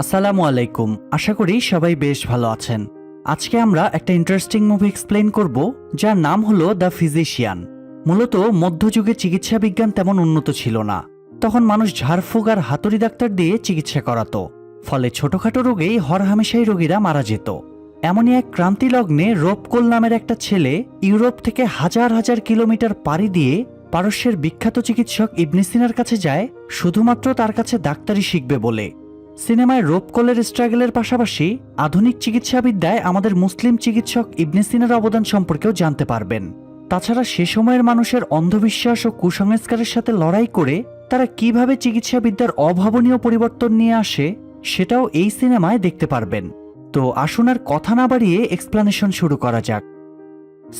আসসালামু আলাইকুম। আশা করি সবাই বেশ ভালো আছেন। আজকে আমরা একটা ইন্টারেস্টিং মুভি এক্সপ্লেন করব, যার নাম হলো দ্য ফিজিশিয়ান মূলত মধ্যযুগে চিকিৎসা বিজ্ঞান তেমন উন্নত ছিল না। তখন মানুষ ঝাড়ফুঁক আর হাতুড়ি ডাক্তার দিয়ে চিকিৎসা করাতো। ফলে ছোটখাটো রোগেই হরহামেশাই রোগীরা মারা যেত। এমনই এক ক্রান্তিলগ্নে রোপকোল নামের একটা ছেলে ইউরোপ থেকে হাজার হাজার কিলোমিটার পাড়ি দিয়ে পারস্যের বিখ্যাত চিকিৎসক ইবনে সিনার কাছে যায়, শুধুমাত্র তার কাছে ডাক্তারি শিখবে বলে। সিনেমায় রোপকলের স্ট্রাগলের পাশাপাশি আধুনিক চিকিৎসাবিদ্যায় আমাদের মুসলিম চিকিৎসক ইবনে সিনার অবদান সম্পর্কেও জানতে পারবেন। তাছাড়া সে সময়ের মানুষের অন্ধবিশ্বাস ও কুসংস্কারের সাথে লড়াই করে তারা কীভাবে চিকিৎসাবিদ্যার অভাবনীয় পরিবর্তন নিয়ে আসে, সেটাও এই সিনেমায় দেখতে পারবেন। তো আসুন আর কথা না বাড়িয়ে এক্সপ্লানেশন শুরু করা যাক।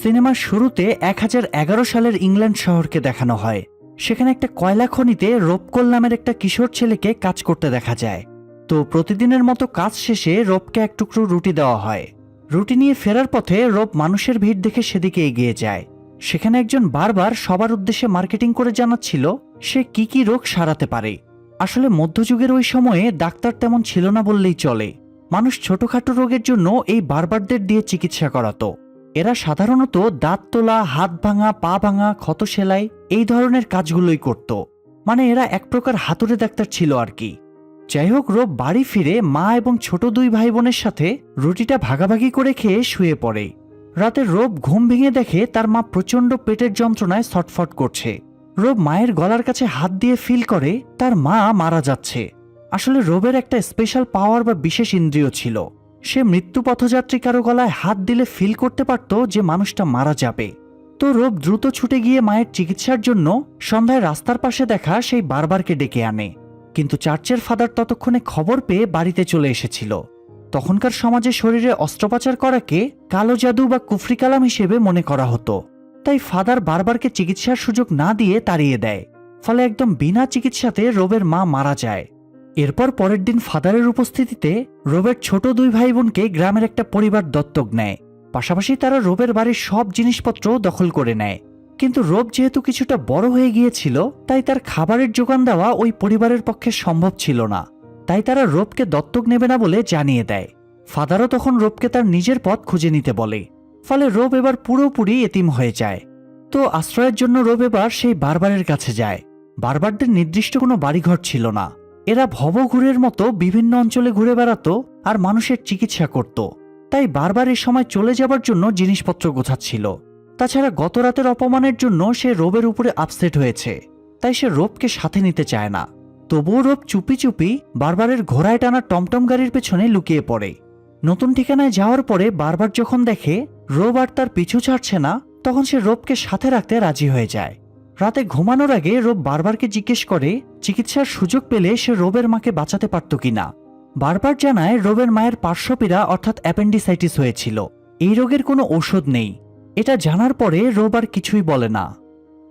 সিনেমার শুরুতে এক হাজার এগারো সালের ইংল্যান্ড শহরকে দেখানো হয়। সেখানে একটা কয়লা খনিতে রোপকল নামের একটা কিশোর ছেলেকে কাজ করতে দেখা যায়। তো প্রতিদিনের মতো কাজ শেষে রোপকে এক টুকরো রুটি দেওয়া হয়। রুটি নিয়ে ফেরার পথে রোপ মানুষের ভিড় দেখে সেদিকে এগিয়ে যায়। সেখানে একজন বারবার সবার উদ্দেশ্যে মার্কেটিং করে জানাচ্ছিল, সে কি কি রোগ সারাতে পারে। আসলে মধ্যযুগের ওই সময়ে ডাক্তার তেমন ছিল না বললেই চলে। মানুষ ছোটখাটো রোগের জন্য এই বারবারদের দিয়ে চিকিৎসা করাতো। এরা সাধারণত দাঁত তোলা, হাত ভাঙা, পা ভাঙা, ক্ষত সেলাই এই ধরনের কাজগুলোই করত। মানে এরা এক প্রকার হাতুড়ে ডাক্তার ছিল আর কি। যাই হোক রোব বাড়ি ফিরে মা এবং ছোট দুই ভাই বোনের সাথে রুটিটা ভাগাভাগি করে খেয়ে শুয়ে পড়ে। রাতে রোব ঘুম ভেঙে দেখে তার মা প্রচণ্ড পেটের যন্ত্রণায় ছটফট করছে। রোব মায়ের গলার কাছে হাত দিয়ে ফিল করে, তার মা মারা যাচ্ছে। আসলে রোবের একটা স্পেশাল পাওয়ার বা বিশেষ ইন্দ্রিয় ছিল। সে মৃত্যু পথযাত্রী কারও গলায় হাত দিলে ফিল করতে পারত যে মানুষটা মারা যাবে। তো রোব দ্রুত ছুটে গিয়ে মায়ের চিকিৎসার জন্য সন্ধ্যায় রাস্তার পাশে দেখা সেই বারবারকে ডেকে আনে। কিন্তু চার্চের ফাদার ততক্ষণে খবর পেয়ে বাড়িতে চলে এসেছিল। তখনকার সমাজে শরীরে অস্ত্রোপচার করাকে কালো জাদু বা কুফরি কালাম হিসেবে মনে করা হতো। তাই ফাদার বারবারকে চিকিৎসার সুযোগ না দিয়ে তাড়িয়ে দেয়। ফলে একদম বিনা চিকিৎসাতে রোবের মা মারা যায়। এরপর পরের দিন ফাদারের উপস্থিতিতে রোবের ছোট দুই ভাই বোনকে গ্রামের একটা পরিবার দত্তক নেয়। পাশাপাশি তারা রোবের বাড়ির সব জিনিসপত্র দখল করে নেয়। কিন্তু রোব যেহেতু কিছুটা বড় হয়ে গিয়েছিল, তাই তার খাবারের যোগান দেওয়া ওই পরিবারের পক্ষে সম্ভব ছিল না। তাই তারা রোবকে দত্তক নেবে না বলে জানিয়ে দেয়। ফাদারও তখন রোবকে তার নিজের পথ খুঁজে নিতে বলে। ফলে রোব এবার পুরোপুরি এতিম হয়ে যায়। তো আশ্রয়ের জন্য রোব এবার সেই বারবারের কাছে যায়। বারবারদের নির্দিষ্ট কোনো বাড়িঘর ছিল না। এরা ভবঘুরের মতো বিভিন্ন অঞ্চলে ঘুরে বেড়াতো আর মানুষের চিকিৎসা করত। তাই বারবার এ সময় চলে যাবার জন্য জিনিসপত্র গোছাচ্ছিল। তাছাড়া গত রাতের অপমানের জন্য সে রোবের উপরে আপসেট হয়েছে, তাই সে রোবকে সাথে নিতে চায় না। তবুও রোব চুপি চুপি বারবারের ঘোড়ায় টানা টমটম গাড়ির পেছনে লুকিয়ে পড়ে। নতুন ঠিকানায় যাওয়ার পরে বারবার যখন দেখে রোব আর তার পিছু ছাড়ছে না, তখন সে রোবকে সাথে রাখতে রাজি হয়ে যায়। রাতে ঘুমানোর আগে রোব বারবারকে জিজ্ঞেস করে চিকিৎসার সুযোগ পেলে সে রোবের মাকে বাঁচাতে পারত কিনা। বারবার জানায় রোবের মায়ের পার্শ্বপীড়া অর্থাৎ অ্যাপেন্ডিসাইটিস হয়েছিল। এই রোগের কোনো ঔষধ নেই। এটা জানার পরে রোব আর কিছুই বলে না।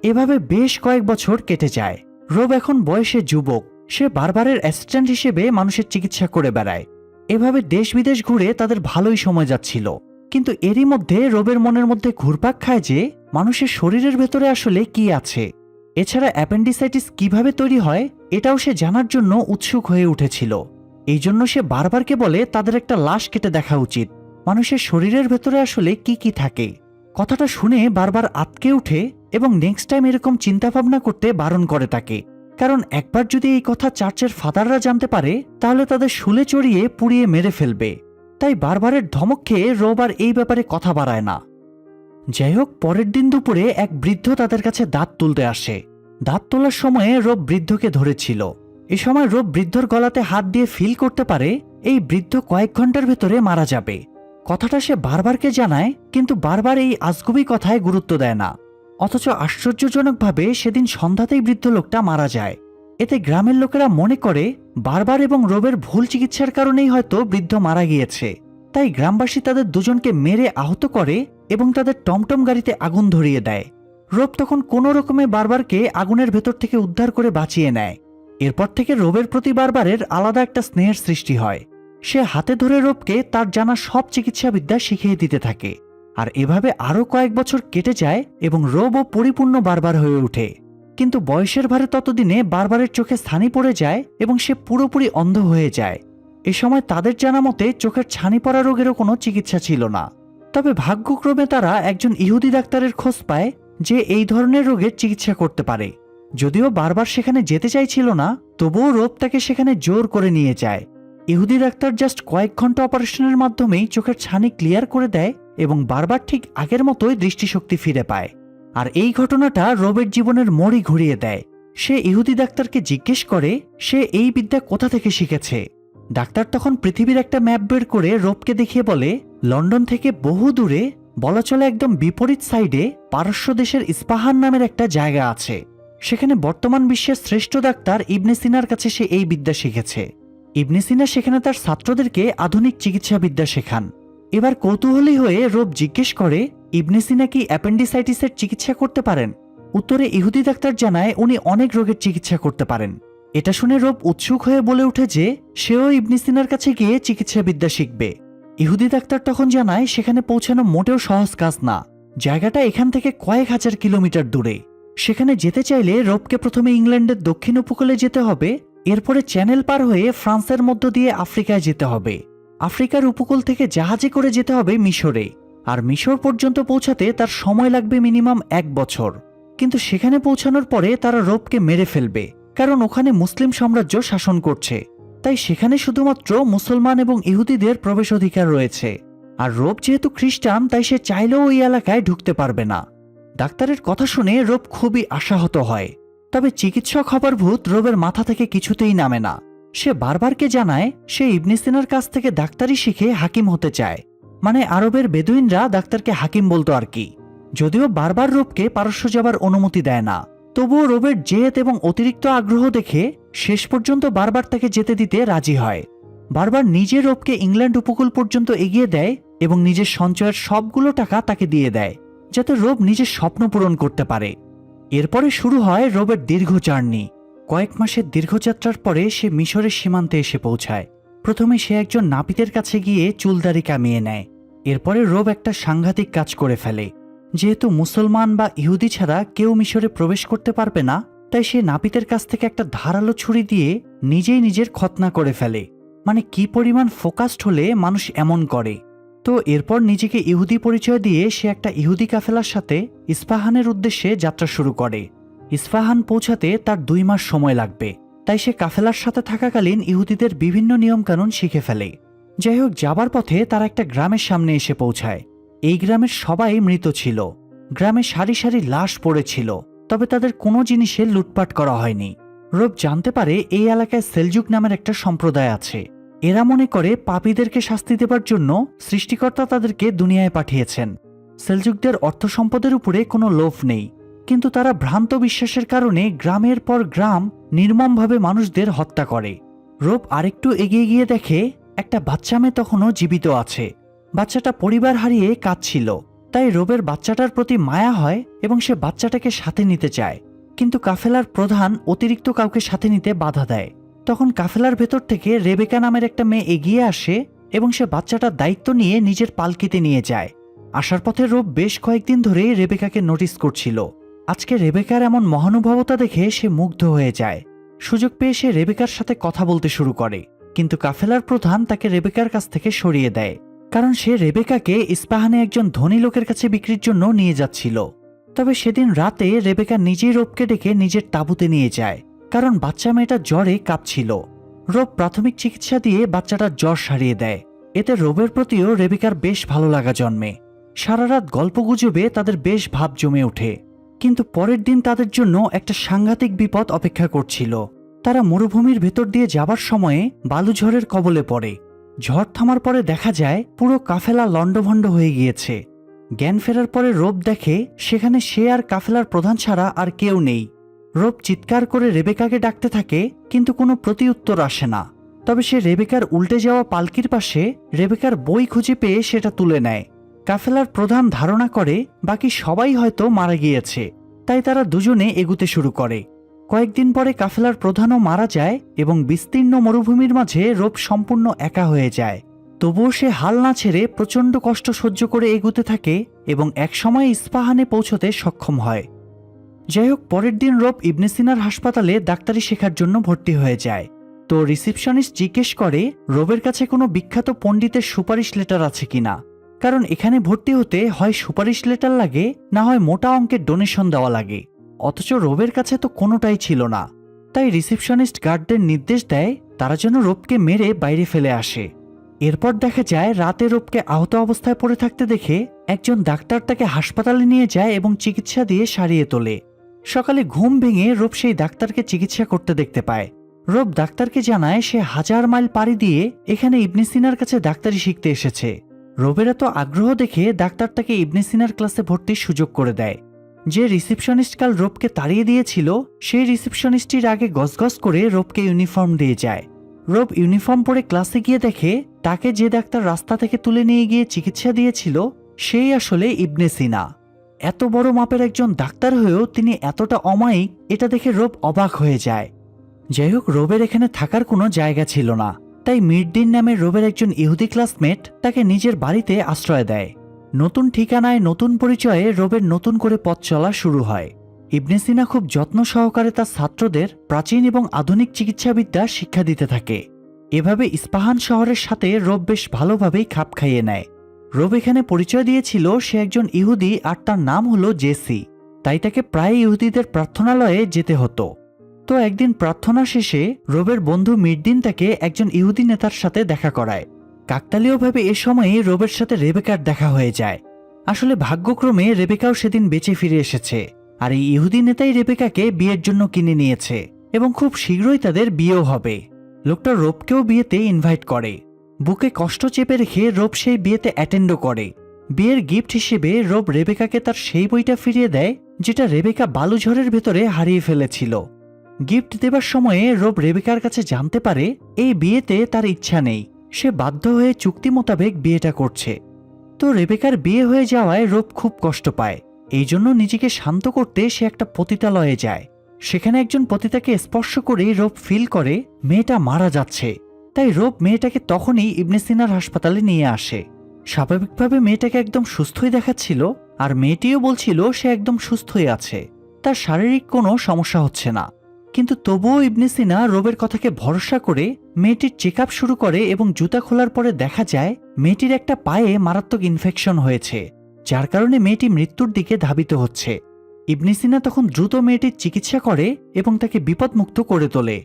এভাবে বেশ কয়েক বছর কেটে যায়। রোব এখন বয়সে যুবক। সে বারবারের অ্যাসিস্ট্যান্ট হিসেবে মানুষের চিকিৎসা করে বেড়ায়। এভাবে দেশ বিদেশ ঘুরে তাদের ভালোই সময় যাচ্ছিল। কিন্তু এরই মধ্যে রোবের মনের মধ্যে ঘুরপাক খায় যে, মানুষের শরীরের ভেতরে আসলে কি আছে। এছাড়া অ্যাপেন্ডিসাইটিস কীভাবে তৈরি হয়, এটাও সে জানার জন্য উৎসুক হয়ে উঠেছিল। এই জন্য সে বারবারকে বলে, তাদের একটা লাশ কেটে দেখা উচিত। মানুষের শরীরের ভেতরে আসলে কি কি থাকে। কথাটা শুনে বারবার আতকে উঠে এবং নেক্সট টাইম এরকম চিন্তাভাবনা করতে বারণ করে তাকে। কারণ একবার যদি এই কথা চার্চের ফাদাররা জানতে পারে, তাহলে তাদের শুলে চড়িয়ে পুড়িয়ে মেরে ফেলবে। তাই বারবারের ধমক খেয়ে রোবার এই ব্যাপারে কথা বাড়ায় না। যাই হোক, পরের দিন দুপুরে এক বৃদ্ধ তাদের কাছে দাঁত তুলতে আসে। দাঁত তোলার সময়ে রোব বৃদ্ধকে ধরেছিল। এ সময় রোব বৃদ্ধর গলাতে হাত দিয়ে ফিল করতে পারে, এই বৃদ্ধ কয়েক ঘণ্টার ভেতরে মারা যাবে। কথাটা সে বারবারকে জানায়, কিন্তু বারবার এই আজগুবি কথায় গুরুত্ব দেয় না। অথচ আশ্চর্যজনকভাবে সেদিন সন্ধ্যাতেই বৃদ্ধ লোকটা মারা যায়। এতে গ্রামের লোকেরা মনে করে, বারবার এবং রোবের ভুল চিকিৎসার কারণেই হয়তো বৃদ্ধ মারা গিয়েছে। তাই গ্রামবাসী তাদের দুজনকে মেরে আহত করে এবং তাদের টমটম গাড়িতে আগুন ধরিয়ে দেয়। রোব তখন কোনো রকমে বারবারকে আগুনের ভেতর থেকে উদ্ধার করে বাঁচিয়ে নেয়। এরপর থেকে রোবের প্রতি বারবারের আলাদা একটা স্নেহের সৃষ্টি হয়। সে হাতে ধরে রোবকে তার জানা সব চিকিৎসাবিদ্যা শিখিয়ে দিতে থাকে। আর এভাবে আরও কয়েক বছর কেটে যায় এবং রোবও পরিপূর্ণ বারবার হয়ে ওঠে। কিন্তু বয়সের ভারে ততদিনে বারবারের চোখে স্থানি পড়ে যায় এবং সে পুরোপুরি অন্ধ হয়ে যায়। এ সময় তাদের জানা মতে চোখের ছানি পড়া রোগেরও কোনো চিকিৎসা ছিল না। তবে ভাগ্যক্রমে তারা একজন ইহুদি ডাক্তারের খোঁজ পায় যে এই ধরনের রোগের চিকিৎসা করতে পারে। যদিও বারবার সেখানে যেতে চাইছিল না, তবুও রোগ তাকে সেখানে জোর করে নিয়ে যায়। ইহুদি ডাক্তার জাস্ট কয়েক ঘণ্টা অপারেশনের মাধ্যমেই চোখের ছানি ক্লিয়ার করে দেয় এবং বারবার ঠিক আগের মতোই দৃষ্টিশক্তি ফিরে পায়। আর এই ঘটনাটা রবের জীবনের মোড়ই ঘুরিয়ে দেয়। সে ইহুদি ডাক্তারকে জিজ্ঞেস করে, সে এই বিদ্যা কোথা থেকে শিখেছে? ডাক্তার তখন পৃথিবীর একটা ম্যাপ বের করে রোবকে দেখিয়ে বলে, লন্ডন থেকে বহু দূরে, বলা চলে একদম বিপরীত সাইডে, পারস্য দেশের ইস্পাহান নামের একটা জায়গা আছে। সেখানে বর্তমান বিশ্বের শ্রেষ্ঠ ডাক্তার ইবনে সিনার কাছে সে এই বিদ্যা শিখেছে। ইবনে সিনা সেখানে তার ছাত্রদেরকে আধুনিক চিকিৎসাবিদ্যা শেখান। এবার কৌতূহলী হয়ে রোব জিজ্ঞেস করে, ইবনে সিনা কি অ্যাপেন্ডিসাইটিসের চিকিৎসা করতে পারেন? উত্তরে ইহুদি ডাক্তার জানায়, উনি অনেক রোগের চিকিৎসা করতে পারেন। এটা শুনে রোব উৎসুক হয়ে বলে ওঠে যে, সেও ইবনে সিনার কাছে গিয়ে চিকিৎসাবিদ্যা শিখবে। ইহুদি ডাক্তার তখন জানায়, সেখানে পৌঁছানো মোটেও সহজ কাজ না। জায়গাটা এখান থেকে কয়েক হাজার কিলোমিটার দূরে। সেখানে যেতে চাইলে রোবকে প্রথমে ইংল্যান্ডের দক্ষিণ উপকূলে যেতে হবে। এরপরে চ্যানেল পার হয়ে ফ্রান্সের মধ্য দিয়ে আফ্রিকায় যেতে হবে। আফ্রিকার উপকূল থেকে জাহাজে করে যেতে হবে মিশরে। আর মিশর পর্যন্ত পৌঁছাতে তার সময় লাগবে মিনিমাম এক বছর। কিন্তু সেখানে পৌঁছানোর পরে তারা রোপকে মেরে ফেলবে, কারণ ওখানে মুসলিম সাম্রাজ্য শাসন করছে। তাই সেখানে শুধুমাত্র মুসলমান এবং ইহুদিদের প্রবেশ অধিকার রয়েছে। আর রোপ যেহেতু খ্রিস্টান, তাই সে চাইলেও ওই এলাকায় ঢুকতে পারবে না। ডাক্তারের কথা শুনে রোপ খুবই আশাহত হয়। তবে চিকিৎসক হবার ভূত রোবের মাথা থেকে কিছুতেই নামে না। সে বারবারকে জানায়, সে ইবনে সিনার কাছ থেকে ডাক্তারি শিখে হাকিম হতে চায়। মানে আরবের বেদুইনরা ডাক্তারকে হাকিম বলতো আর কি। যদিও বারবার রোবকে পারস্য যাবার অনুমতি দেয় না। তবুও রোবের জেদ এবং অতিরিক্ত আগ্রহ দেখে শেষ পর্যন্ত বারবার তাকে যেতে দিতে রাজি হয়। বারবার নিজে রোবকে ইংল্যান্ড উপকূল পর্যন্ত এগিয়ে দেয় এবং নিজের সঞ্চয়ের সবগুলো টাকা তাকে দিয়ে দেয়, যাতে রোব নিজের স্বপ্ন পূরণ করতে পারে। এরপরে শুরু হয় রোবের দীর্ঘ জার্নি। কয়েক মাসের দীর্ঘযাত্রার পরে সে মিশরের সীমান্তে এসে পৌঁছায়। প্রথমে সে একজন নাপিতের কাছে গিয়ে চুলদারি কামিয়ে নেয়। এরপরে রোব একটা সাংঘাতিক কাজ করে ফেলে। যেহেতু মুসলমান বা ইহুদি ছাড়া কেউ মিশরে প্রবেশ করতে পারবে না, তাই সে নাপিতের কাছ থেকে একটা ধারালো ছুরি দিয়ে নিজেই নিজের খতনা করে ফেলে। মানে কি পরিমাণ ফোকাসড হলে মানুষ এমন করে। তো এরপর নিজেকে ইহুদি পরিচয় দিয়ে সে একটা ইহুদি কাফেলার সাথে ইস্পাহানের উদ্দেশ্যে যাত্রা শুরু করে। ইস্পাহান পৌঁছাতে তার দুই মাস সময় লাগবে। তাই সে কাফেলার সাথে থাকাকালীন ইহুদিদের বিভিন্ন নিয়মকানুন শিখে ফেলে। যাই হোক, যাবার পথে তারা একটা গ্রামের সামনে এসে পৌঁছায়। এই গ্রামের সবাই মৃত ছিল। গ্রামে সারি সারি লাশ পড়েছিল, তবে তাদের কোনো জিনিসে লুটপাট করা হয়নি। রোব জানতে পারে এই এলাকায় সেলজুক নামের একটা সম্প্রদায় আছে। এরা মনে করে পাপীদেরকে শাস্তি দেবার জন্য সৃষ্টিকর্তা তাদেরকে দুনিয়ায় পাঠিয়েছেন। সেলজুকদের অর্থ সম্পদের উপরে কোনো লোভ নেই। কিন্তু তারা ভ্রান্ত বিশ্বাসের কারণে গ্রামের পর গ্রাম নির্মমভাবে মানুষদের হত্যা করে। রোব আরেকটু এগিয়ে গিয়ে দেখে, একটা বাচ্চা মেয়ে তখনও জীবিত আছে। বাচ্চাটা পরিবার হারিয়ে কাঁদছিল। তাই রোবের বাচ্চাটার প্রতি মায়া হয় এবং সে বাচ্চাটাকে সাথে নিতে চায়। কিন্তু কাফেলার প্রধান অতিরিক্ত কাউকে সাথে নিতে বাধা দেয়। তখন কাফেলার ভেতর থেকে রেবেকা নামের একটা মেয়ে এগিয়ে আসে এবং সে বাচ্চাটার দায়িত্ব নিয়ে নিজের পালকিতে নিয়ে যায়। আসার পথে রোব বেশ কয়েকদিন ধরে রেবেকাকে নোটিস করছিল। আজকে রেবেকার এমন মহানুভবতা দেখে সে মুগ্ধ হয়ে যায়। সুযোগ পেয়ে সে রেবেকার সাথে কথা বলতে শুরু করে। কিন্তু কাফেলার প্রধান তাকে রেবেকার কাছ থেকে সরিয়ে দেয়। কারণ সে রেবেকাকে ইস্পাহানে একজন ধনী লোকের কাছে বিক্রির জন্য নিয়ে যাচ্ছিল। তবে সেদিন রাতে রেবেকা নিজেই রোবকে ডেকে নিজের তাঁবুতে নিয়ে যায়। কারণ বাচ্চা মেয়েটা জ্বরে কাঁপছিল। রোব প্রাথমিক চিকিৎসা দিয়ে বাচ্চাটার জ্বর সারিয়ে দেয়। এতে রোবের প্রতিও রেবেকার বেশ ভালো লাগা জন্মে। সারা রাত গল্প গুজবে তাদের বেশ ভাব জমে ওঠে। কিন্তু পরের দিন তাদের জন্য একটা সাংঘাতিক বিপদ অপেক্ষা করছিল। তারা মরুভূমির ভেতর দিয়ে যাবার সময়ে বালুঝড়ের কবলে পড়ে। ঝড় থামার পরে দেখা যায়, পুরো কাফেলা লণ্ডভণ্ড হয়ে গিয়েছে। জ্ঞান ফেরার পরে রোব দেখে, সেখানে সে আর কাফেলার প্রধান ছাড়া আর কেউ নেই। রোব চিৎকার করে রেবেকাকে ডাকতে থাকে, কিন্তু কোনো প্রতিউত্তর আসে না। তবে সে রেবেকার উল্টে যাওয়া পালকির পাশে রেবেকার বই খুঁজে পেয়ে সেটা তুলে নেয়। কাফেলার প্রধান ধারণা করে, বাকি সবাই হয়তো মারা গিয়েছে। তাই তারা দুজনে এগুতে শুরু করে। কয়েকদিন পরে কাফেলার প্রধানও মারা যায় এবং বিস্তীর্ণ মরুভূমির মাঝে রোপ সম্পূর্ণ একা হয়ে যায়। তবুও সে হাল না ছেড়ে প্রচণ্ড কষ্ট সহ্য করে এগুতে থাকে এবং একসময় ইস্পাহানে পৌঁছতে সক্ষম হয়। যাই হোক, পরের দিন রব ইবনে সিনার হাসপাতালে ডাক্তারি শেখার জন্য ভর্তি হয়ে যায়। তো রিসিপশনিস্ট জিজ্ঞেস করে, রবের কাছে কোনো বিখ্যাত পণ্ডিতের সুপারিশ লেটার আছে কিনা কারণ এখানে ভর্তি হতে হয় সুপারিশ লেটার লাগে, না হয় মোটা অঙ্কের ডোনেশন দেওয়া লাগে। অথচ রবের কাছে তো কোনোটাই ছিল না। তাই রিসিপশনিস্ট গার্ডদের নির্দেশ দেয়, তারা যেন রোবকে মেরে বাইরে ফেলে আসে। এরপর দেখা যায়, রাতে রোবকে আহত অবস্থায় পড়ে থাকতে দেখে একজন ডাক্তার তাকে হাসপাতালে নিয়ে যায় এবং চিকিৎসা দিয়ে সারিয়ে তোলে। সকালে ঘুম ভেঙে রোব সেই ডাক্তারকে চিকিৎসা করতে দেখতে পায়। রোব ডাক্তারকে জানায় সে হাজার মাইল পাড়ি দিয়ে এখানে ইবনে সিনার কাছে ডাক্তারি শিখতে এসেছে। রোবের এত আগ্রহ দেখে ডাক্তার তাকে ইবনে সিনার ক্লাসে ভর্তির সুযোগ করে দেয়। যে রিসিপশনিস্ট কাল রোবকে তাড়িয়ে দিয়েছিল, সেই রিসিপশনিস্টটির আগে গসগস করে রোবকে ইউনিফর্ম দিয়ে যায়। রোব ইউনিফর্ম পরে ক্লাসে গিয়ে দেখে, তাকে যে ডাক্তার রাস্তা থেকে তুলে নিয়ে গিয়ে চিকিৎসা দিয়েছিল, সেই আসলে ইবনে সিনা। এত বড় মাপের একজন ডাক্তার হয়েও তিনি এতটা অমায়িক, এটা দেখে রোব অবাক হয়ে যায়। যাই হোক রোবের এখানে থাকার কোনো জায়গা ছিল না। তাই মির্ডিন নামে রোবের একজন ইহুদি ক্লাসমেট তাকে নিজের বাড়িতে আশ্রয় দেয়। নতুন ঠিকানায় নতুন পরিচয়ে রোবের নতুন করে পথ চলা শুরু হয়। ইবনে সিনা খুব যত্ন সহকারে তার ছাত্রদের প্রাচীন এবং আধুনিক চিকিৎসাবিদ্যা শিক্ষা দিতে থাকে। এভাবে ইস্পাহান শহরের সাথে রোব বেশ ভালোভাবেই খাপ খাইয়ে নেয়। রোব এখানে পরিচয় দিয়েছিল সে একজন ইহুদি আর তার নাম হলো জেসি। তাই তাকে প্রায় ইহুদিদের প্রার্থনালয়ে যেতে হতো। তো একদিন প্রার্থনা শেষে রোবের বন্ধু মির্দিন তাকে একজন ইহুদি নেতার সাথে দেখা করায়। কাকতালীয়ভাবে এ সময়ে রোবের সাথে রেবেকার দেখা হয়ে যায়। আসলে ভাগ্যক্রমে রেবেকাও সেদিন বেঁচে ফিরে এসেছে। আর এই ইহুদি নেতাই রেবেকাকে বিয়ের জন্য কিনে নিয়েছে এবং খুব শীঘ্রই তাদের বিয়েও হবে। লোকটা রোবকেও বিয়েতে ইনভাইট করে। বুকে কষ্ট চেপে রেখে রোব সেই বিয়েতে অ্যাটেন্ডও করে। বিয়ের গিফট হিসেবে রোব রেবেকাকে তার সেই বইটা ফিরিয়ে দেয়, যেটা রেবেকা বালুঝড়ের ভেতরে হারিয়ে ফেলেছিল। গিফট দেবার সময়ে রোব রেবেকার কাছে জানতে পারে, এই বিয়েতে তার ইচ্ছা নেই। সে বাধ্য হয়ে চুক্তি মোতাবেক বিয়েটা করছে। তো রেবেকার বিয়ে হয়ে যাওয়ায় রোব খুব কষ্ট পায়। এই জন্য নিজেকে শান্ত করতে সে একটা পতিতালয়ে যায়। সেখানে একজন পতিতাকে স্পর্শ করেই রোব ফিল করে, মেয়েটা মারা যাচ্ছে। তাই রোব মেয়েটাকে তখনই ইবনে সিনার হাসপাতালে নিয়ে আসে। স্বাভাবিকভাবে মেয়েটাকে একদম সুস্থই দেখাচ্ছিল আর মেয়েটিও বলছিল সে একদম সুস্থই আছে। তার শারীরিক কোনো সমস্যা হচ্ছে না। কিন্তু তবুও ইবনে সিনা রোবের কথাকে ভরসা করে মেয়েটির চেক শুরু করে এবং জুতা খোলার পরে দেখা যায় মেয়েটির একটা পায়ে মারাত্মক ইনফেকশন হয়েছে, যার কারণে মেয়েটি মৃত্যুর দিকে ধাবিত হচ্ছে। ইবনে সিনা তখন দ্রুত মেয়েটির চিকিৎসা করে এবং তাকে বিপদমুক্ত করে তোলে।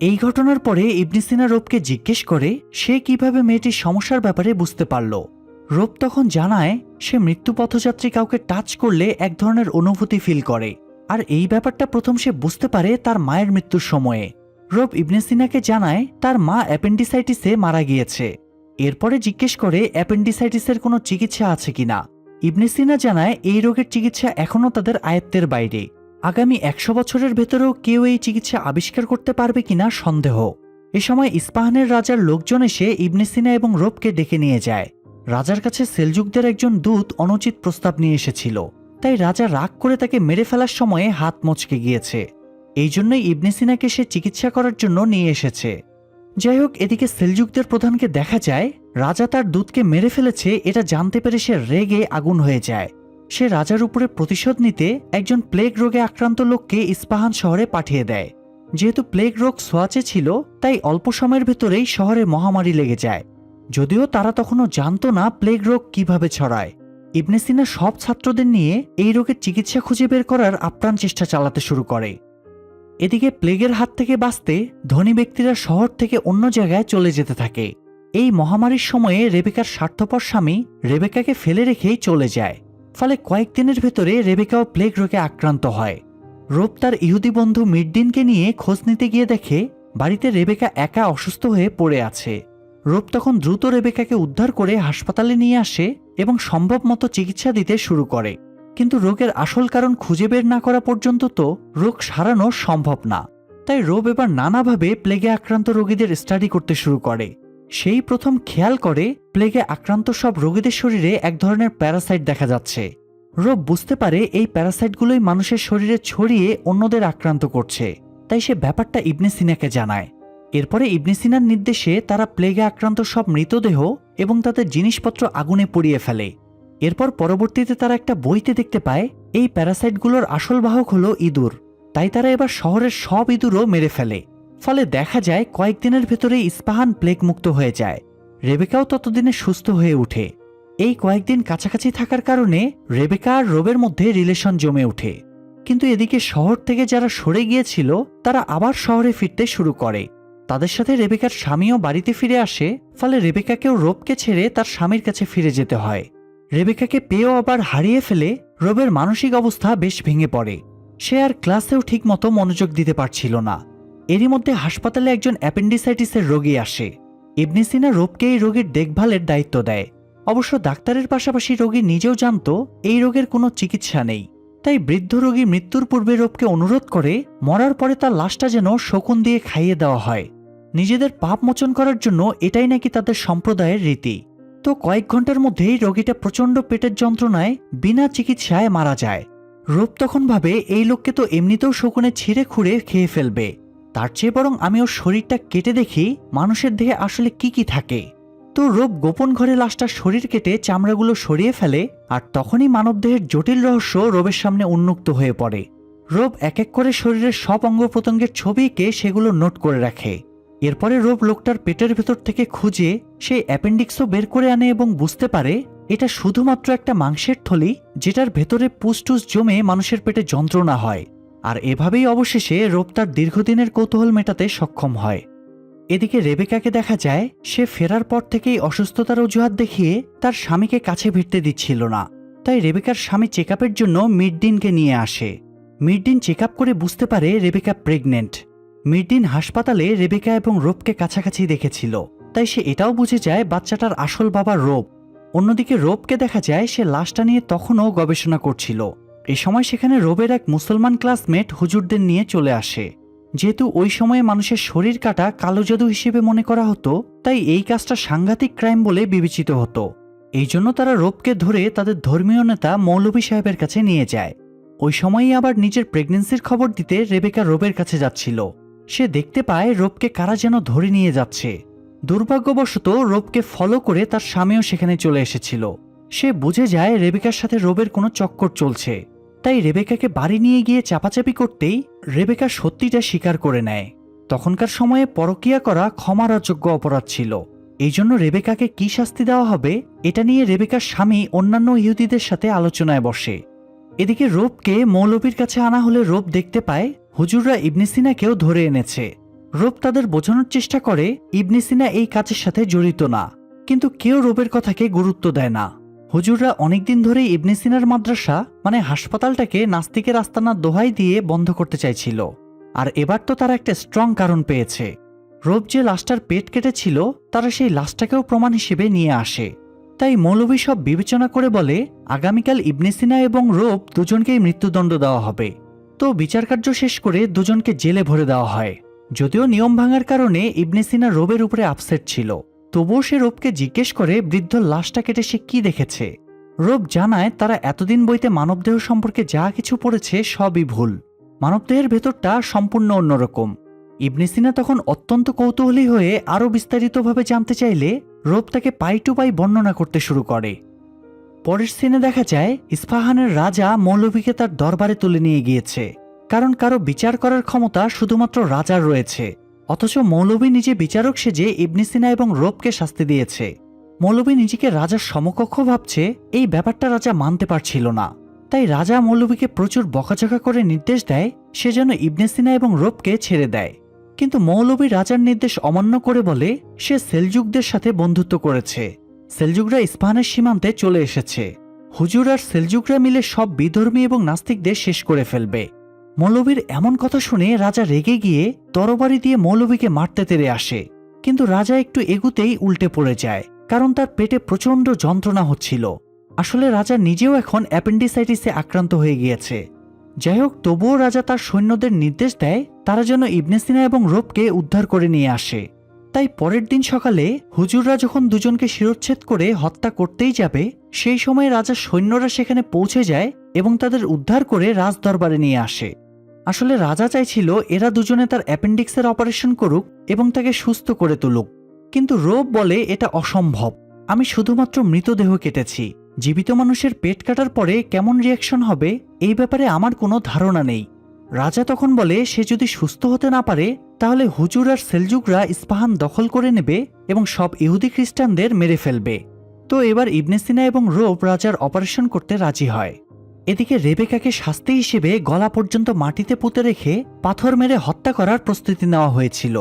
এই ঘটনার পরে ইবনে সিনা রোবকে জিজ্ঞেস করে সে কীভাবে মেয়েটির সমস্যার ব্যাপারে বুঝতে পারল। রোপ তখন জানায়, সে মৃত্যু পথযাত্রী কাউকে টাচ করলে এক ধরনের অনুভূতি ফিল করে। আর এই ব্যাপারটা প্রথম সে বুঝতে পারে তার মায়ের মৃত্যুর সময়ে। রোপ ইবনে সিনাকে জানায়, তার মা অ্যাপেন্ডিসাইটিসে মারা গিয়েছে। এরপরে জিজ্ঞেস করে, অ্যাপেন্ডিসাইটিসের কোনো চিকিৎসা আছে কিনা? ইবনে সিনা জানায়, এই রোগের চিকিৎসা এখনও তাদের আয়ত্তের বাইরে। আগামী একশো বছরের ভেতরেও কেউ এই চিকিৎসা আবিষ্কার করতে পারবে কিনা সন্দেহ। এ সময় ইস্পাহানের রাজার লোকজন এসে ইবনেসিনা এবং রোপকে ডেকে নিয়ে যায়। রাজার কাছে সেলযুকদের একজন দূত অনুচিত প্রস্তাব নিয়ে এসেছিল। তাই রাজা রাগ করে তাকে মেরে ফেলার সময়ে হাত মচকে গিয়েছে। এই জন্যই ইবনেসিনাকে সে চিকিৎসা করার জন্য নিয়ে এসেছে। যাই হোক, এদিকে সেলযুকদের প্রধানকে দেখা যায়, রাজা তার দূতকে মেরে ফেলেছে, এটা জানতে পেরে সে রেগে আগুন হয়ে যায়। সে রাজার উপরে প্রতিশোধ নিতে একজন প্লেগ রোগে আক্রান্ত লোককে ইস্পাহান শহরে পাঠিয়ে দেয়। যেহেতু প্লেগ রোগ সোয়াচে ছিল, তাই অল্প সময়ের ভেতরেই শহরে মহামারী লেগে যায়। যদিও তারা তখনও জানতো না প্লেগ রোগ কীভাবে ছড়ায়। ইবনে সিনা সব ছাত্রদের নিয়ে এই রোগের চিকিৎসা খুঁজে বের করার আপ্রাণ চেষ্টা চালাতে শুরু করে। এদিকে প্লেগের হাত থেকে বাঁচতে ধনী ব্যক্তিরা শহর থেকে অন্য জায়গায় চলে যেতে থাকে। এই মহামারীর সময়ে রেবেকার স্বার্থপর স্বামী রেবেকাকে ফেলে রেখেই চলে যায়। ফলে কয়েকদিনের ভেতরে রেবেকাও প্লেগ রোগে আক্রান্ত হয়। রোব তার ইহুদি বন্ধু মিডদিনকে নিয়ে খোঁজ নিতে গিয়ে দেখে বাড়িতে রেবেকা একা অসুস্থ হয়ে পড়ে আছে। রোব তখন দ্রুত রেবেকাকে উদ্ধার করে হাসপাতালে নিয়ে আসে এবং সম্ভব মতো চিকিৎসা দিতে শুরু করে। কিন্তু রোগের আসল কারণ খুঁজে বের না করা পর্যন্ত তো রোগ সারানো সম্ভব না। তাই রোব এবার নানাভাবে প্লেগে আক্রান্ত রোগীদের স্টাডি করতে শুরু করে। সেই প্রথম খেয়াল করে প্লেগে আক্রান্ত সব রোগীদের শরীরে এক ধরনের প্যারাসাইট দেখা যাচ্ছে। রোগ বুঝতে পারে এই প্যারাসাইটগুলোই মানুষের শরীরে ছড়িয়ে অন্যদের আক্রান্ত করছে। তাই সে ব্যাপারটা ইবনে সিনাকে জানায়। এরপরে ইবনে সিনার নির্দেশে তারা প্লেগে আক্রান্ত সব মৃতদেহ এবং তাদের জিনিসপত্র আগুনে পুড়িয়ে ফেলে। এরপর পরবর্তীতে তারা একটা বইতে দেখতে পায়, এই প্যারাসাইটগুলোর আসল বাহক হলো ইঁদুর। তাই তারা এবার শহরের সব ইঁদুরও মেরে ফেলে। ফলে দেখা যায় কয়েকদিনের ভেতরে ইস্পাহান প্লেগ মুক্ত হয়ে যায়। রেবেকাও ততদিনে সুস্থ হয়ে ওঠে। এই কয়েকদিন কাছাকাছি থাকার কারণে রেবেকা আর রোবের মধ্যে রিলেশন জমে ওঠে। কিন্তু এদিকে শহর থেকে যারা সরে গিয়েছিল, তারা আবার শহরে ফিরতে শুরু করে। তাদের সাথে রেবেকার স্বামীও বাড়িতে ফিরে আসে, ফলে রেবেকাকেও রোবকে ছেড়ে তার স্বামীর কাছে ফিরে যেতে হয়। রেবেকাকে পেয়েও আবার হারিয়ে ফেলে রোবের মানসিক অবস্থা বেশ ভেঙে পড়ে। সে আর ক্লাসেও ঠিকমতো মনোযোগ দিতে পারছিল না। এরই মধ্যে হাসপাতালে একজন অ্যাপেন্ডিসাইটিসের রোগী আসে। ইবনিসিনা রোবকে এই রোগীর দেখভালের দায়িত্ব দেয়। অবশ্য ডাক্তারের পাশাপাশি রোগী নিজেও জানত, এই রোগের কোনো চিকিৎসা নেই। তাই বৃদ্ধ রোগী মৃত্যুর পূর্বে রোবকে অনুরোধ করে মরার পরে তার লাশটা যেন শকুন দিয়ে খাইয়ে দেওয়া হয়। নিজেদের পাপ মোচন করার জন্য এটাই নাকি তাদের সম্প্রদায়ের রীতি। তো কয়েক ঘণ্টার মধ্যেই রোগীটা প্রচণ্ড পেটের যন্ত্রণায় বিনা চিকিৎসায় মারা যায়। রূপ তখন ভাবে, এই লোককে তো এমনিতেও শকুনে ছিঁড়ে খুঁড়ে খেয়ে ফেলবে। তার চেয়ে বরং আমি ওর শরীরটা কেটে দেখি মানুষের দেহে আসলে কি কি থাকে। তো রূপ গোপন ঘরে লাশটার শরীর কেটে চামড়াগুলো সরিয়ে ফেলে আর তখনই মানবদেহের জটিল রহস্য রোবের সামনে উন্মুক্ত হয়ে পড়ে। রোব এক এক করে শরীরের সব অঙ্গ প্রত্যঙ্গের ছবি এঁকে সেগুলো নোট করে রাখে। এরপরে রোব লোকটার পেটের ভেতর থেকে খুঁজে সেই অ্যাপেন্ডিক্সও বের করে আনে এবং বুঝতে পারে এটা শুধুমাত্র একটা মাংসের থলি যেটার ভেতরে পুসটুস জমে মানুষের পেটে যন্ত্রণা হয়। আর এভাবেই অবশেষে রোপ তার দীর্ঘদিনের কৌতূহল মেটাতে সক্ষম হয়। এদিকে রেবেকাকে দেখা যায়, সে ফেরার পর থেকেই অসুস্থতার অজুহাত দেখিয়ে তার স্বামীকে কাছে ভিড়তে দিচ্ছিল না। তাই রেবেকার স্বামী চেক জন্য মিডদিনকে নিয়ে আসে। মিডদিন চেক করে বুঝতে পারে রেবেকা প্রেগনেন্ট। মিডদিন হাসপাতালে রেবেকা এবং রোপকে কাছাকাছি দেখেছিল। তাই সে এটাও বুঝে যায় বাচ্চাটার আসল বাবা রোপ। অন্যদিকে রোপকে দেখা যায় সে লাশটা নিয়ে তখনও গবেষণা করছিল। এ সময় সেখানে রোবের এক মুসলমান ক্লাসমেট হুজুরদের নিয়ে চলে আসে। যেহেতু ওই সময়ে মানুষের শরীর কাটা কালো জাদু হিসেবে মনে করা হতো, তাই এই কাজটা সাংঘাতিক ক্রাইম বলে বিবেচিত হতো। এই জন্য তারা রোবকে ধরে তাদের ধর্মীয় নেতা মৌলভী সাহেবের কাছে নিয়ে যায়। ওই সময়ই আবার নিজের প্রেগনেন্সির খবর দিতে রেবেকা রোবের কাছে যাচ্ছিল। সে দেখতে পায় রোবকে কারা যেন ধরে নিয়ে যাচ্ছে। দুর্ভাগ্যবশত রোবকে ফলো করে তার স্বামীও সেখানে চলে এসেছিল। সে বুঝে যায় রেবেকার সাথে রোবের কোনো চক্কর চলছে। তাই রেবেকাকে বাড়ি নিয়ে গিয়ে চাপাচাপি করতেই রেবেকা সত্যিটা স্বীকার করে নেয়। তখনকার সময়ে পরকিয়া করা ক্ষমার অযোগ্য অপরাধ ছিল। এই জন্য রেবেকাকে কি শাস্তি দেওয়া হবে, এটা নিয়ে রেবেকার স্বামী অন্যান্য ইহুদিদের সাথে আলোচনায় বসে। এদিকে রোবকে মৌলবীর কাছে আনা হলে রোপ দেখতে পায়, হুজুররা ইবনিসিনাকেও ধরে এনেছে। রোপ তাদের বোঝানোর চেষ্টা করে ইবনিসিনা এই কাজের সাথে জড়িত না। কিন্তু কেউ রোবের কথাকে গুরুত্ব দেয় না। হুজুররা অনেকদিন ধরে ইবনিসিনার মাদ্রাসা মানে হাসপাতালটাকে নাস্তিকের আস্তানার দোহাই দিয়ে বন্ধ করতে চাইছিল। আর এবার তো তারা একটা স্ট্রং কারণ পেয়েছে। রোব যে লাশটার পেট কেটেছিল, তারা সেই লাশটাকেও প্রমাণ হিসেবে নিয়ে আসে। তাই মৌলভী সব বিবেচনা করে বলে, আগামীকাল ইবনেসিনা এবং রোব দুজনকেই মৃত্যুদণ্ড দেওয়া হবে। তো বিচারকার্য শেষ করে দুজনকে জেলে ভরে দেওয়া হয়। যদিও নিয়ম ভাঙার কারণে ইবনেসিনা রোবের উপরে আপসেট ছিল। তবুও সে রোবকে জিজ্ঞেস করে, বৃদ্ধ লাশটা কেটে সে কি দেখেছে? রোব জানায়, তারা এতদিন বইতে মানবদেহ সম্পর্কে যা কিছু পড়েছে সবই ভুল। মানবদেহের ভেতরটা সম্পূর্ণ অন্যরকম। ইবনেসিনা তখন অত্যন্ত কৌতূহলী হয়ে আরও বিস্তারিতভাবে জানতে চাইলে রোব তাকে পাই টু পাই বর্ণনা করতে শুরু করে। পরের সিনে দেখা যায়, ইস্পাহানের রাজা মৌলভীকে তার দরবারে তুলে নিয়ে গিয়েছে। কারণ কারও বিচার করার ক্ষমতা শুধুমাত্র রাজার রয়েছে। অথচ মৌলভী নিজে বিচারক সেজে ইবনিসিনা এবং রোবকে শাস্তি দিয়েছে। মৌলভী নিজেকে রাজার সমকক্ষ ভাবছে, এই ব্যাপারটা রাজা মানতে পারছিল না। তাই রাজা মৌলভীকে প্রচুর বকাঝকা করে নির্দেশ দেয়, সে যেন ইবনেসিনা এবং রোবকে ছেড়ে দেয়। কিন্তু মৌলভী রাজার নির্দেশ অমান্য করে বলে, সে সেলযুগদের সাথে বন্ধুত্ব করেছে। সেলযুগরা ইস্পাহানের সীমান্তে চলে এসেছে। হুজুর আর সেলযুগরা মিলে সব বিধর্মী এবং নাস্তিকদের শেষ করে ফেলবে। মৌলভীর এমন কথা শুনে রাজা রেগে গিয়ে তরবারি দিয়ে মৌলভীকে মারতে তেরে আসে। কিন্তু রাজা একটু এগুতেই উল্টে পড়ে যায়, কারণ তার পেটে প্রচণ্ড যন্ত্রণা হচ্ছিল। আসলে রাজা নিজেও এখন অ্যাপেন্ডিসাইটিসে আক্রান্ত হয়ে গিয়েছে। যাই হোক, তবুও রাজা তার সৈন্যদের নির্দেশ দেয়, তারা যেন ইবনেসিনা এবং রোবকে উদ্ধার করে নিয়ে আসে। তাই পরের দিন সকালে হুজুররা যখন দুজনকে শিরোচ্ছেদ করে হত্যা করতেই যাবে, সেই সময় রাজার সৈন্যরা সেখানে পৌঁছে যায় এবং তাদের উদ্ধার করে রাজদরবারে নিয়ে আসে। আসলে রাজা চাইছিল এরা দুজনে তার অ্যাপেন্ডিক্সের অপারেশন করুক এবং তাকে সুস্থ করে তুলুক। কিন্তু রোব বলে, এটা অসম্ভব। আমি শুধুমাত্র মৃতদেহ কেটেছি। জীবিত মানুষের পেট কাটার পরে কেমন রিয়াকশন হবে, এই ব্যাপারে আমার কোনো ধারণা নেই। রাজা তখন বলে, সে যদি সুস্থ হতে না পারে, তাহলে হুজুর আর সেলজুকরা ইস্পাহান দখল করে নেবে এবং সব ইহুদি খ্রিস্টানদের মেরে ফেলবে। তো এবার ইবনেসিনা এবং রোব রাজার অপারেশন করতে রাজি হয়। এদিকে রেবেকাকে শাস্তি হিসেবে গলা পর্যন্ত মাটিতে পুঁতে রেখে পাথর মেরে হত্যা করার প্রস্তুতি নেওয়া হয়েছিল।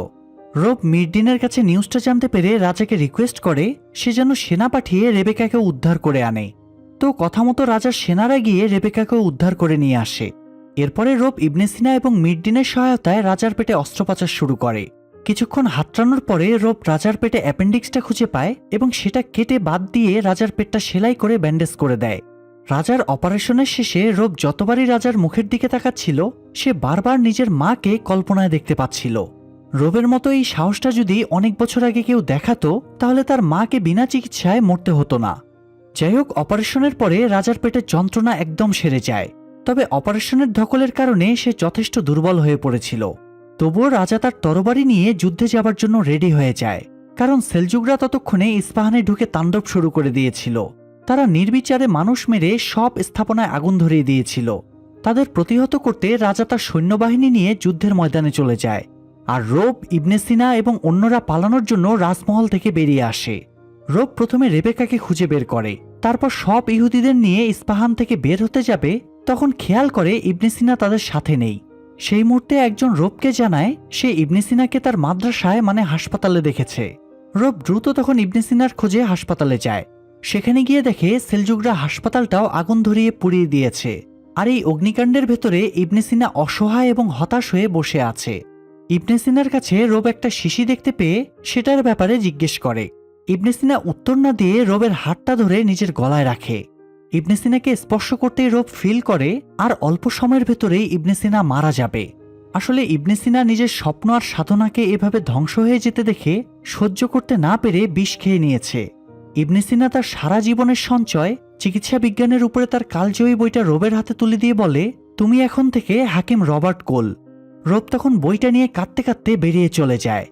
রোব মিরডিনের কাছে নিউজটা জানতে পেরে রাজাকে রিকোয়েস্ট করে সে যেন সেনা পাঠিয়ে রেবেকাকে উদ্ধার করে আনে। তো কথা মতো রাজার সেনারা গিয়ে রেবেকাকে উদ্ধার করে নিয়ে আসে। এরপরে রোব ইবনেসিনা এবং মিডডিনের সহায়তায় রাজার পেটে অস্ত্রোপচার শুরু করে। কিছুক্ষণ হাতড়ানোর পরে রোব রাজার পেটে অ্যাপেন্ডিক্সটা খুঁজে পায় এবং সেটা কেটে বাদ দিয়ে রাজার পেটটা সেলাই করে ব্যান্ডেজ করে দেয়। রাজার অপারেশনের শেষে রোব যতবারই রাজার মুখের দিকে তাকাচ্ছিল, সে বারবার নিজের মাকে কল্পনায় দেখতে পাচ্ছিল। রোবের মতো এই সাহসটা যদি অনেক বছর আগে কেউ দেখাতো, তাহলে তার মাকে বিনা চিকিৎসায় মরতে হতো না। যাই হোক, অপারেশনের পরে রাজার পেটের যন্ত্রণা একদম সেরে যায়। তবে অপারেশনের ধকলের কারণে সে যথেষ্ট দুর্বল হয়ে পড়েছিল। তবুও রাজা তার তরবারি নিয়ে যুদ্ধে যাবার জন্য রেডি হয়ে যায়। কারণ সেলজুগরা ততক্ষণে ইস্পাহানে ঢুকে তাণ্ডব শুরু করে দিয়েছিল। তারা নির্বিচারে মানুষ মেরে সব স্থাপনায় আগুন ধরিয়ে দিয়েছিল। তাদের প্রতিহত করতে রাজা তার সৈন্যবাহিনী নিয়ে যুদ্ধের ময়দানে চলে যায়। আর রোব, ইবনে সিনা এবং অন্যরা পালানোর জন্য রাজমহল থেকে বেরিয়ে আসে। রোব প্রথমে রেবেকাকে খুঁজে বের করে। তারপর সব ইহুদিদের নিয়ে ইস্পাহান থেকে বের হতে যাবে, তখন খেয়াল করে ইবনে সিনা তাদের সাথে নেই। সেই মুহূর্তে একজন রোবকে জানায়, সে ইবনে সিনাকে তার মাদ্রাসায় মানে হাসপাতালে দেখেছে। রোব দ্রুত তখন ইবনে সিনার খোঁজে হাসপাতালে যায়। সেখানে গিয়ে দেখে সেলজুকরা হাসপাতালটাও আগুন ধরিয়ে পুড়িয়ে দিয়েছে। আর এই অগ্নিকাণ্ডের ভেতরে ইবনে সিনা অসহায় এবং হতাশ হয়ে বসে আছে। ইবনে সিনার কাছে রোব একটা শিশি দেখতে পেয়ে সেটার ব্যাপারে জিজ্ঞেস করে। ইবনে সিনা উত্তর না দিয়ে রোবের হাতটা ধরে নিজের গলায় রাখে। ইবনে সিনাকে স্পর্শ করতেই রোব ফিল করে, আর অল্প সময়ের ভেতরেই ইবনে সিনা মারা যাবে। আসলে ইবনে সিনা নিজের স্বপ্ন আর সাধনাকে এভাবে ধ্বংস হয়ে যেতে দেখে সহ্য করতে না পেরে বিষ খেয়ে নিয়েছে। ইবনে সিনা তার সারা জীবনের সঞ্চয় চিকিৎসা বিজ্ঞানের উপরে তার কালজয়ী বইটা রোবের হাতে তুলে দিয়ে বলে, তুমি এখন থেকে হাকিম রবার্ট কোল। রোব তখন বইটা নিয়ে কাঁদতে কাঁদতে বেরিয়ে চলে যায়।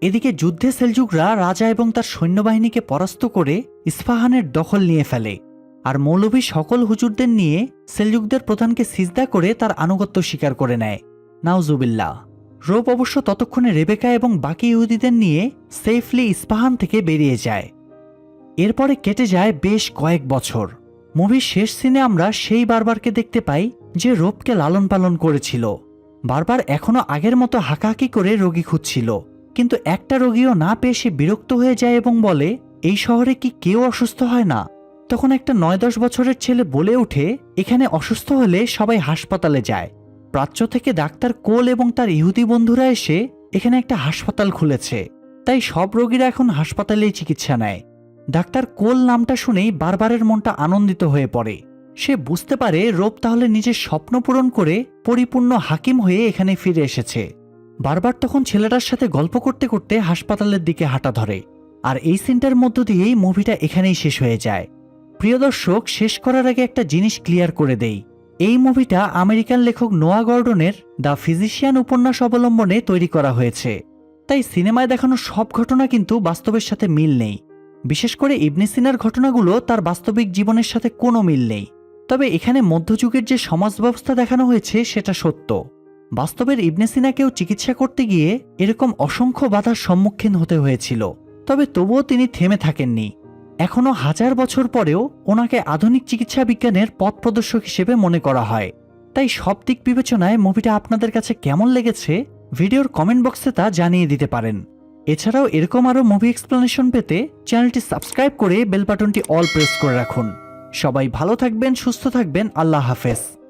এদিকে যুদ্ধে সেলজুকরা রাজা এবং তার সৈন্যবাহিনীকে পরাস্ত করে ইস্পাহানের দখল নিয়ে ফেলে আর মৌলভী সকল হুজুরদের নিয়ে সেলজুকদের প্রধানকে সিজদা করে তার আনুগত্য স্বীকার করে নেয়। নাউজুবিল্লাহ। রোব অবশ্য ততক্ষণে রেবেকা এবং বাকি ইহুদিদের নিয়ে সেফলি ইস্পাহান থেকে বেরিয়ে যায়। এরপরে কেটে যায় বেশ কয়েক বছর। মুভির শেষ সিনে আমরা সেই বারবারকে দেখতে পাই যে রোবকে লালন পালন করেছিল। বারবার এখনও আগের মতো হাঁকাহাঁকি করে রোগী খুঁজছিল। কিন্তু একটা রোগীও না পেয়ে সে বিরক্ত হয়ে যায় এবং বলে, এই শহরে কি কেউ অসুস্থ হয় না? তখন একটা নয় দশ বছরের ছেলে বলে ওঠে, এখানে অসুস্থ হলে সবাই হাসপাতালে যায়। প্রাচ্য থেকে ডাক্তার কোল এবং তার ইহুদি বন্ধুরা এসে এখানে একটা হাসপাতাল খুলেছে। তাই সব রোগীরা এখন হাসপাতালেই চিকিৎসা নেয়। ডাক্তার কোল নামটা শুনেই বারবারের মনটা আনন্দিত হয়ে পড়ে। সে বুঝতে পারে রোব তাহলে নিজের স্বপ্ন পূরণ করে পরিপূর্ণ হাকিম হয়ে এখানে ফিরে এসেছে। বারবার তখন ছেলেটার সাথে গল্প করতে করতে হাসপাতালের দিকে হাঁটা ধরে। আর এই সিনটার মধ্য দিয়েই মুভিটা এখানেই শেষ হয়ে যায়। প্রিয় দর্শক, শেষ করার আগে একটা জিনিস ক্লিয়ার করে দেই। এই মুভিটা আমেরিকান লেখক নোয়া গর্ডনের দ্য ফিজিশিয়ান উপন্যাস অবলম্বনে তৈরি করা হয়েছে। তাই সিনেমায় দেখানো সব ঘটনা কিন্তু বাস্তবের সাথে মিল নেই। বিশেষ করে ইবনে সিনার ঘটনাগুলো তার বাস্তবিক জীবনের সাথে কোনো মিল নেই। তবে এখানে মধ্যযুগের যে সমাজ ব্যবস্থা দেখানো হয়েছে, সেটা সত্য। বাস্তবের ইবনে সিনাকেও চিকিৎসা করতে গিয়ে এরকম অসংখ্য বাধার সম্মুখীন হতে হয়েছিল। তবে তবুও তিনি থেমে থাকেননি। এখনও হাজার বছর পরেও ওনাকে আধুনিক চিকিৎসা বিজ্ঞানের পথ প্রদর্শক হিসেবে মনে করা হয়। তাই সব দিক বিবেচনায় মুভিটা আপনাদের কাছে কেমন লেগেছে, ভিডিওর কমেন্ট বক্সে তা জানিয়ে দিতে পারেন। এছাড়াও এরকম আরও মুভি এক্সপ্লেনেশন পেতে চ্যানেলটি সাবস্ক্রাইব করে বেল বাটনটি অল প্রেস করে রাখুন। সবাই ভালো থাকবেন, সুস্থ থাকবেন, আল্লাহ হাফেজ।